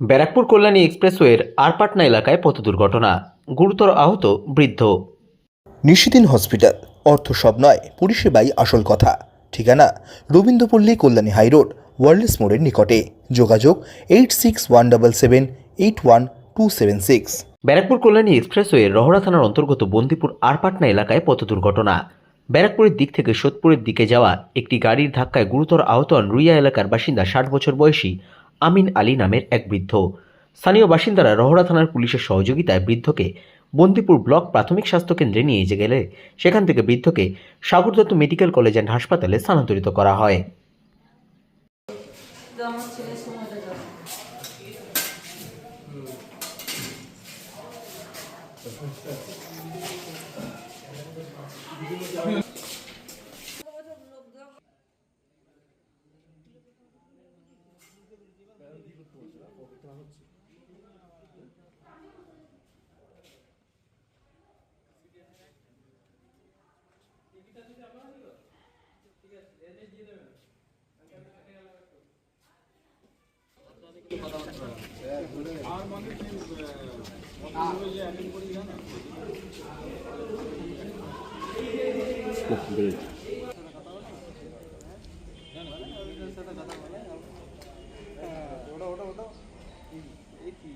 ব্যারাকপুর কল্যাণী এক্সপ্রেসওয়ের আরপাটনা এলাকায় পথ দুর্ঘটনা গুরুতর আহত বৃদ্ধ। নিশিদিন হসপিটাল। অর্থ সব নয় পরিষেবাই আসল কথা। ঠিকানা রবীন্দ্রপল্লী কল্যাণী হাইরোড ওয়ার্ল্ডস মোড়ের নিকটে। যোগাযোগ eight six one double seven eight one two seven six. Barrackpore Kalyani expressway Rahara থানার অন্তর্গত বন্দিপুর আরপাটনা এলাকায় পথ দুর্ঘটনা ব্যারাকপুরের দিক থেকে সোদপুরের দিকে যাওয়া একটি গাড়ির ধাক্কায় গুরুতর আহত হন রুইয়া এলাকার বাসিন্দা ষাট বছর বয়সী আমিন আলী নামের এক বৃদ্ধ। স্থানীয় বাসিন্দারা রহড়া থানার পুলিশের সহযোগিতায় বৃদ্ধকে বন্দিপুর ব্লক প্রাথমিক স্বাস্থ্য কেন্দ্রে নিয়ে গেলে সেখান থেকে বৃদ্ধকে Sagar Dutta medical college and হাসপাতালে স্থানান্তরিত করা হয়। প্রবর্তনা হচ্ছে আর মানে কি অ্যাটেন্ড করি জানেন